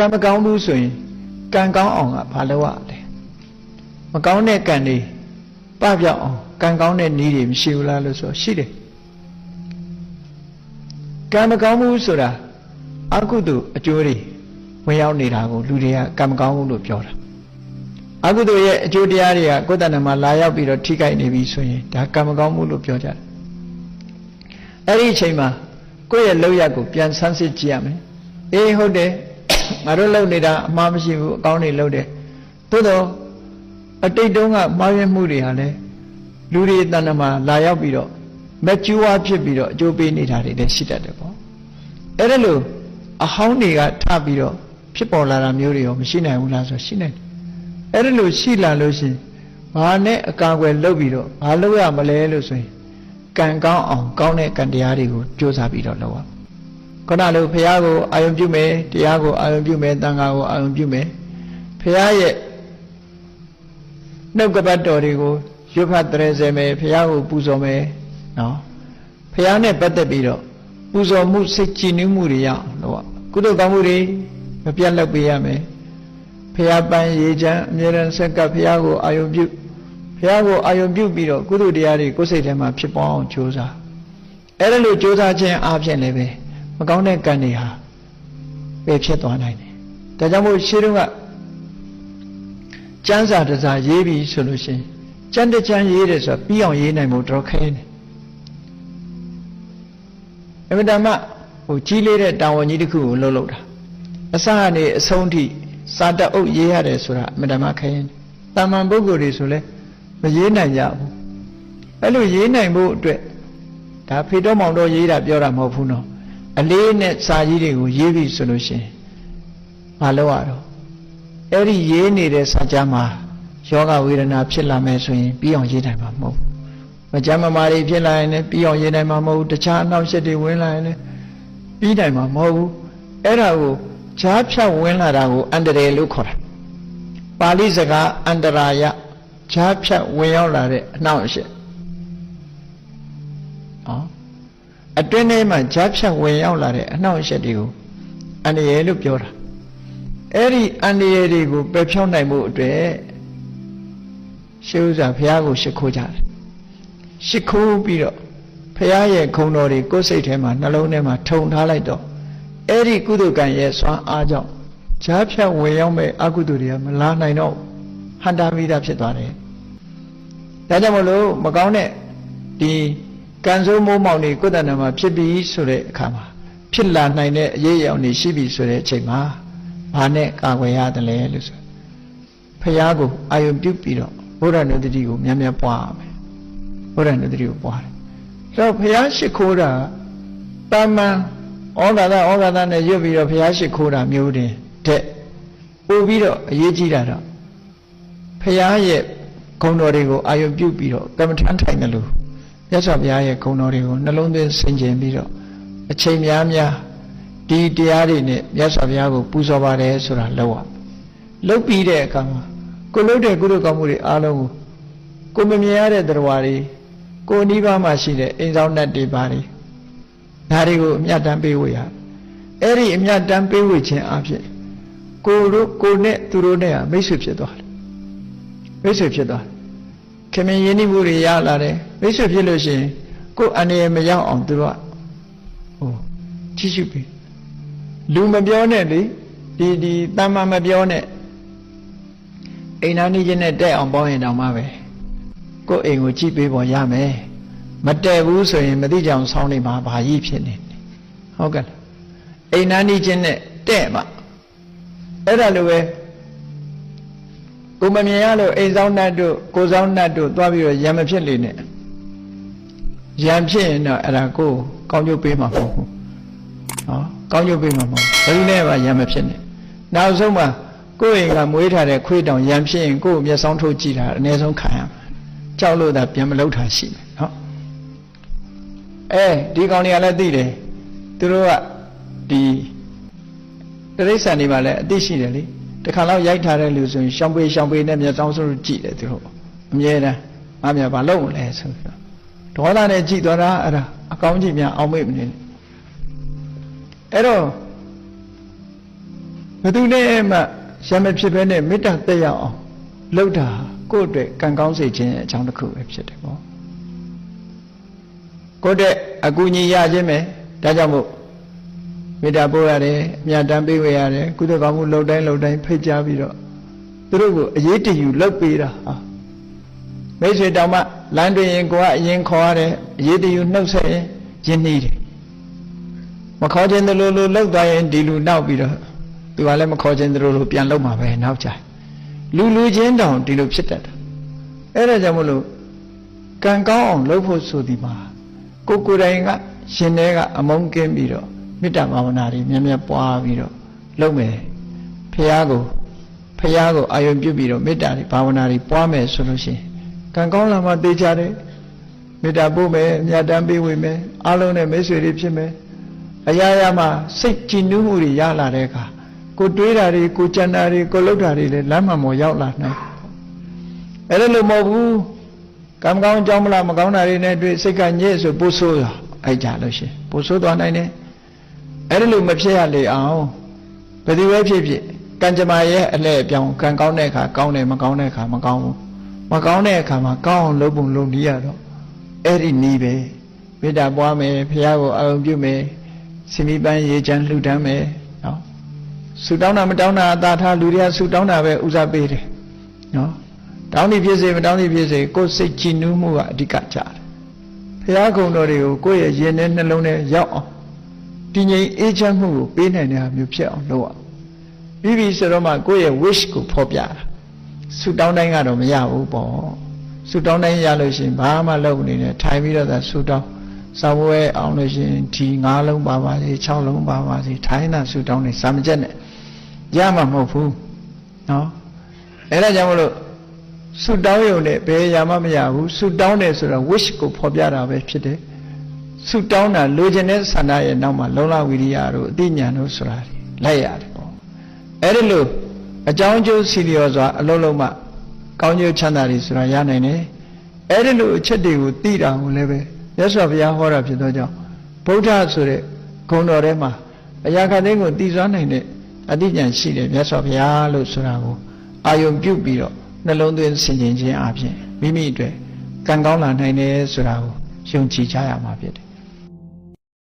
ကံမကောင်းဘူးဆိုရင်ကံကောင်းအောင်ကဘာလုပ်ရလဲမကောင်းတဲ့ကံတွေပပြောက်အောင်ကံကောင်းတဲ့နည်းတွေမရှိဘူးလားလို့ဆိုရှိတယ်ကံမကောင်းဘူးဆိုတာအကုသိုလ်အကျိုးတွေဝင်ရောက်နေတာကိုလူတွေကကံမကောင်းဘူးလို့ပြောတာအကုသိုလ်ရဲ့အကျိုးတရားတွေကကိုယ်တဏ္ဍမှာလာရောက်ပြီးတော့ထိခိုက်နေပြီဆိုရင်ဒါကံမကောင်းဘူးလို့ပြောကြတယ်အဲ့ဒီအချိန်မှာကိုယ့်ရဲ့လောက်ရကိုပြန်ဆန်းစစ်ကြည့်ရမယ်အေးဟုတ်တယ် ငါတို့လုပ်နေတာအမှားမရှိဘူးအကောင်းနေလုပ်တယ်သို့တော့အတိတ်တုန်းကမှားယွင်းမှုတွေဟာလည်းလူတွေတဏ္ဍမှာလာရောက်ပြီးတော့မကျူးဝါဖြစ်ပြီးတော့အကျိုးပေးနေတာတွေလည်းရှိတတ်တယ်ပေါ့အဲ့ဒါလို့အဟောင်းတွေကထပြီးတော့ဖြစ်ပေါ်လာတာမျိုးတွေရောမရှိနိုင်ဘူးလားဆိုရှိနိုင်တယ်အဲ့ဒါလို့ရှိလာလို့ရှိရင်ဘာနဲ့အကာအကွယ်လုပ်ပြီးတော့ဘာလုပ်ရမလဲလို့ဆိုရင်ကံကောင်းအောင်ကောင်းတဲ့ကံတရားတွေကိုကြိုးစားပြီးတော့လုပ်ရ ခုနလိုဘုရားကိုအာယုံပြုမယ်တရားကိုအာယုံပြုမယ်တန်ခါကိုအာယုံပြုမယ်ဘုရားရဲ့နှုတ်ကပတ်တော်တွေကိုရွတ်ဖတ်တရေစေမယ်ဘုရားကိုပူဇော်မယ်နော်ဘုရားနဲ့ပတ်သက်ပြီးတော့ပူဇော်မှုစိတ်ကြည်နူးမှုတွေရအောင်လို့ကုသိုလ်ကောင်းမှုတွေမပြတ်လုပ်ပေးရမယ်ဘုရားပန်းရေချမ်းအမြဲတမ်းဆက်ကပ်ဘုရားကိုအာယုံပြုဘုရားကိုအာယုံပြုပြီးတော့ကုသိုလ်တရားတွေကိုယ်စိတ်ထဲမှာဖြစ်ပေါ်အောင်ကြိုးစားအဲ့ဒါလို့ကြိုးစားခြင်းအပြင်လည်းပဲ မကောင်းတဲ့ကံတွေဟာပယ်ဖြစ်သွားနိုင်တယ်ဒါကြောင့်မို့ရှင်းတော့ကကျမ်းစာတစ်စာရေးပြီဆိုလို့ရှိရင်ကျမ်းတစ်ကျမ်းရေးတယ်ဆိုတော့ပြီးအောင်ရေးနိုင်ဖို့တော်ခဲတယ်အမှန်တမ်းဟိုကြီးလေးတဲ့တာဝန်ကြီးတစ်ခုကိုလှုပ်လှုပ်တာအစကနေအဆုံးထိစာတအုပ်ရေးရတယ်ဆိုတာအမှန်တမ်းခဲရင်တာမန်ပုဂ္ဂိုလ်တွေဆိုလဲမရေးနိုင်ကြဘူးအဲ့လိုရေးနိုင်ဖို့အတွက်ဒါဖေတော်မောင်တော်ရေးတာပြောတာမဟုတ်ဘူးနော် အလေးနဲ့စာကြီးတွေကိုရေးပြီဆိုလို့ရှိရင်မလုပ်ရတော့အဲ့ဒီရေးနေတဲ့စာကြမ်းမှာယောဂဝေဒနာဖြစ်လာမယ်ဆိုရင်ပြီးအောင်ရေးနိုင်မှာမဟုတ်ဘူးမကြမ်းမမာတွေဖြစ်လာရင်လည်းပြီးအောင်ရေးနိုင်မှာမဟုတ်ဘူးတခြားအနောက်ရှက်တွေဝင်လာရင်လည်းပြီးနိုင်မှာမဟုတ်ဘူးအဲ့ဒါကိုဈာဖြတ်ဝင်လာတာကိုအန္တရာယ်လို့ခေါ်တာပါဠိစကားအန္တရာယဈာဖြတ်ဝင်ရောက်လာတဲ့အနောက်ရှက်နော် အတွင်းထဲမှာဈာဖြတ်ဝင်ရောက်လာတဲ့အနှောင့်အယှက်တွေကိုအန္တရာယ်လို့ပြောတာအဲ့ဒီအန္တရာယ်တွေကိုပယ်ဖြောင်းနိုင်မှုအတွက်ရှေးဥစွာဘုရားကိုရှ िख ိုးကြတယ်ရှ िख ိုးပြီးတော့ဘုရားရဲ့ခုံတော်တွေကိုယ်စိတ်ထဲမှာနှလုံးထဲမှာထုံထားလိုက်တော့အဲ့ဒီကုသကံရဲ့စွမ်းအားကြောင့်ဈာဖြတ်ဝင်ရောက်မဲ့အကုသိုလ်တွေကမလာနိုင်တော့ဟန္တာမိတာဖြစ်သွားတယ်ဒါကြောင့်မလို့မကောင်းတဲ့ဒီ ကံစိုးမိုးမောင်တွေကိုယ်တဏ္ဍာမှာဖြစ်ပြီးဆိုတဲ့အခါမှာဖြစ်လာနိုင်တဲ့အရေးအယောင်တွေရှိပြီဆိုတဲ့အချိန်မှာဘာနဲ့ကာကွယ်ရတယ်လဲလို့ဆိုဖះကိုအာယုံပြုတ်ပြီးတော့ဘုရားနုတ္တိကိုများများပွားရမယ်ဘုရားနုတ္တိကိုပွားတယ်ဆိုတော့ဖះရှိခိုးတာတာမန်ဩဃာသဩဃာသနဲ့ရွတ်ပြီးတော့ဖះရှိခိုးတာမျိုးတင်တဲ့ပို့ပြီးတော့အရေးကြီးတာတော့ဖះရဲ့ဂုဏ်တော်တွေကိုအာယုံပြုတ်ပြီးတော့ကမ္မထမ်းထိုင်တယ်လို့ မြတ်စွာဘုရားရဲ့ဂုဏ်တော်တွေကိုနှလုံးသွင်းဆင်ခြင်ပြီးတော့အချိန်များများဒီတရားတွေနဲ့မြတ်စွာဘုရားကိုပူဇော်ပါတယ်ဆိုတာလောက်ရလောက်ပြီးတဲ့အခါမှာကိုလုပ်တဲ့ကုသိုလ်ကောင်းမှုတွေအားလုံးကိုကိုမမြင်ရတဲ့တရားတွေကိုနိဗ္ဗာန်မှာရှိတဲ့အိမ်ဆောင်တတ်တွေပါတွေဒါတွေကိုအမြတ်တမ်းပေးဝေရအဲ့ဒီအမြတ်တမ်းပေးဝေခြင်းအဖြစ်ကိုတို့ကိုနဲ့သူတို့နဲ့မိတ်ဆွေဖြစ်သွားတယ်မိတ်ဆွေဖြစ်သွားတယ် ခင်မင်းရင်းနှီးမှုတွေရလာတယ်မိတ်ဆွေဖြစ်လို့ရှိရင်ကိုယ်အနေနဲ့မရောက်အောင်သူတို့ကဟိုကြည့်ရှုပြီးလူမပြောနဲ့လေဒီဒီတမ္မာမပြောနဲ့အိမ်နာနေခြင်းနဲ့တဲ့အောင်ပေါင်းရင်တောင်မှပဲကိုယ်အိမ်ကိုကြည့်ပေးပေါ်ရမယ်မတဲ့ဘူးဆိုရင်မသိကြအောင်ဆောင်းနေမှာဘာကြီးဖြစ်နေဟုတ်ကဲ့အိမ်နာနေခြင်းနဲ့တဲ့မှာအဲ့ဒါလိုပဲ ကိုမမြင်ရလို့အိမ်ဆောင်နှတ်တို့ကိုဆောင်နှတ်တို့သွားပြီးတော့ရံမဖြစ်လေနဲ့ရံဖြစ်ရင်တော့အဲ့ဒါကိုကောင်းကျိုးပေးမှာမဟုတ်ဘူးနော်ကောင်းကျိုးပေးမှာမဟုတ်ဘူးဘယ်လိုနဲ့မှရံမဖြစ်နဲ့နောက်ဆုံးမှာကိုယ့်အိမ်ကမွေးထားတဲ့ခွေးတောင်ရံဖြစ်ရင်ကိုယ့်မျက်စောင်းထုတ်ကြည့်တာအနည်းဆုံးခံရမှာကြောက်လို့သာပြန်မလုပ်တာရှိတယ်နော်အဲဒီကောင်တွေကလည်းသိတယ်သူတို့ကဒီတိရစ္ဆာန်တွေမှာလည်းအသိရှိတယ်လေ တခါတော့ရိုက်ထားတဲ့လူဆိုရင်ရှောင်းပေးရှောင်းပေးနဲ့မျက်စောင်းစိုးကြည့်တယ်သူတို့အမြဲတမ်းငါမြဘာလုပ်မလဲဆိုပြီးတော့ဒေါသနဲ့ကြည့်သွားတာအဲ့ဒါအကောင်းကြီးများအောင်မေ့မနေနဲ့အဲ့တော့ဘယ်သူနဲ့မှရမဖြစ်ဘဲနဲ့မေတ္တာတက်ရအောင်လှုပ်တာကိုယ့်အတွက်ကံကောင်းစေခြင်းရဲ့အကြောင်းတစ်ခုပဲဖြစ်တယ်ပေါ့ကိုယ့်အတွက်အကူအညီရခြင်းပဲဒါကြောင့်မို့ မေတ္တာပို့ရတယ်အမြတ်တမ်းပေးဝေရတယ်ကုသကောင်းမှုလှုပ်တိုင်းလှုပ်တိုင်းဖိတ်ကြားပြီးတော့သူတို့ကိုအရေးတယူလှုပ်ပေးတာဟာမိတ်ဆွေတောင်မှလမ်းတွင်ရင်ကိုကအရင်ခေါ်ရတယ်အရေးတယူနှုတ်ဆက်ရင်ရင်းနှီးတယ်မခေါ်ခြင်းတလို့လို့လှုပ်သွားရင်ဒီလူနောက်ပြီးတော့သူကလည်းမခေါ်ခြင်းတလို့လို့ပြန်လှုပ်မှာပဲနောက်ကြလူလူချင်းတောင်ဒီလိုဖြစ်တတ်တာအဲ့ဒါကြောင့်မလို့ကံကောင်းအောင်လှုပ်ဖို့ဆိုဒီမှာကိုယ်ကိုယ်တိုင်ကရှင်ထဲကအမုန်းကင်းပြီးတော့ မေတ္တာဘာဝနာတွေမြတ်မြတ်ပွားပြီးတော့လုပ်မယ်ဖះကိုဖះကိုအာယုံပြုပြီးတော့မေတ္တာတွေဘာဝနာတွေပွားမယ်ဆိုလို့ရှိရင်ကံကောင်းလာမှသိကြတယ်မေတ္တာပို့မယ်မြတ်တမ်းပေးဝေမယ်အားလုံးနဲ့မိတ်ဆွေတွေဖြစ်မယ်အရာရာမှာစိတ်ကြည်နူးမှုတွေရလာတဲ့အခါကိုတွေးတာတွေကိုကြံတာတွေကိုလှုပ်တာတွေလည်းလမ်းမှန်ပေါ်ရောက်လာနိုင်အဲ့ဒါလို့မဟုတ်ဘူးကံကောင်းကြောင်းမလားမကောင်းတာတွေနဲ့တွေ့စိတ်ကညစ်ဆိုပို့ဆိုးတာအဲ့ကြလို့ရှိရင်ပို့ဆိုးသွားနိုင်တယ် အဲ့ဒါလို့မဖြစ်ရလေအောင်ဘယ်သူပဲဖြစ်ဖြစ်ကံကြမ္မာရဲ့အလှည့်အပြောင်းကံကောင်းတဲ့အခါကောင်းတယ်မကောင်းတဲ့အခါမကောင်းဘူးမကောင်းတဲ့အခါမှာကောင်းအောင်လုပ်ပုံလုပ်နည်းရတော့အဲ့ဒီနည်းပဲမေတ္တာပွားမယ်ဖះကိုအာရုံပြုမယ်စင်မိပန်းရေချမ်းလှူဒန်းမယ်နော်ဆူတောင်းတာမတောင်းတာအသာထားလူတွေကဆူတောင်းတာပဲဥစားပေးတယ်နော်တောင်းနေဖြစ်စေမတောင်းနေဖြစ်စေကိုယ်စိတ်ကြည်နူးမှုကအဓိကကြတယ်ဖះကုံတော်တွေကိုကိုယ့်ရဲ့ရင်ထဲနှလုံးထဲရောက်အောင် တည်ငြိမ်အေးချမ်းမှုကိုပေးနိုင်တဲ့မျိုးဖြစ်အောင်လုပ်အောင်ပြီးပြီဆိုတော့မှကိုယ့်ရဲ့ wish ကိုဖော်ပြတာဆူတောင်းတိုင်းကတော့မရဘူးပေါ့ဆူတောင်းတိုင်းရလို့ရှိရင်ဘာမှလုပ်မနေနဲ့ထိုင်ပြီးတော့သာဆူတောင်းစာဝဲအောင်လို့ရှိရင်ဒီ9လုံးပါပါစေ6လုံးပါပါစေထိုင်းတာဆူတောင်းနေစာမကျက်နဲ့ရမှာမဟုတ်ဘူးနော်အဲ့ဒါကြောင့်မလို့ဆူတောင်းရုံနဲ့ဘယ်ရမှမရဘူးဆူတောင်းတယ်ဆိုတော့ wish ကိုဖော်ပြတာပဲဖြစ်တယ် ဆူတောင်းတာလိုချင်တဲ့ဆန္ဒရဲ့နောက်မှာလုံလဝိရိယတို့အသိဉာဏ်တို့ဆိုတာလိုက်ရတယ်ပေါ့အဲ့ဒီလိုအကြောင်းကျိုးစီလျော်စွာအလုံးလုံးမှကောင်းကျိုးချမ်းသာတွေဆိုတာရနိုင်တယ်အဲ့ဒီလိုအချက်တွေကိုသိတာကိုလည်းပဲမြတ်စွာဘုရားဟောတာဖြစ်သောကြောင့်ဗုဒ္ဓဆိုတဲ့ဂုဏ်တော်ထဲမှာအရာခသိန်းကိုတည်စွမ်းနိုင်တဲ့အသိဉာဏ်ရှိတယ်မြတ်စွာဘုရားလို့ဆိုတာကိုအာယုံပြုတ်ပြီးတော့နှလုံးသွင်းဆင်ခြင်ခြင်းအပြင်မိမိအတွက်ကံကောင်းလာနိုင်တယ်ဆိုတာကိုယုံကြည်ကြရမှာဖြစ်တယ်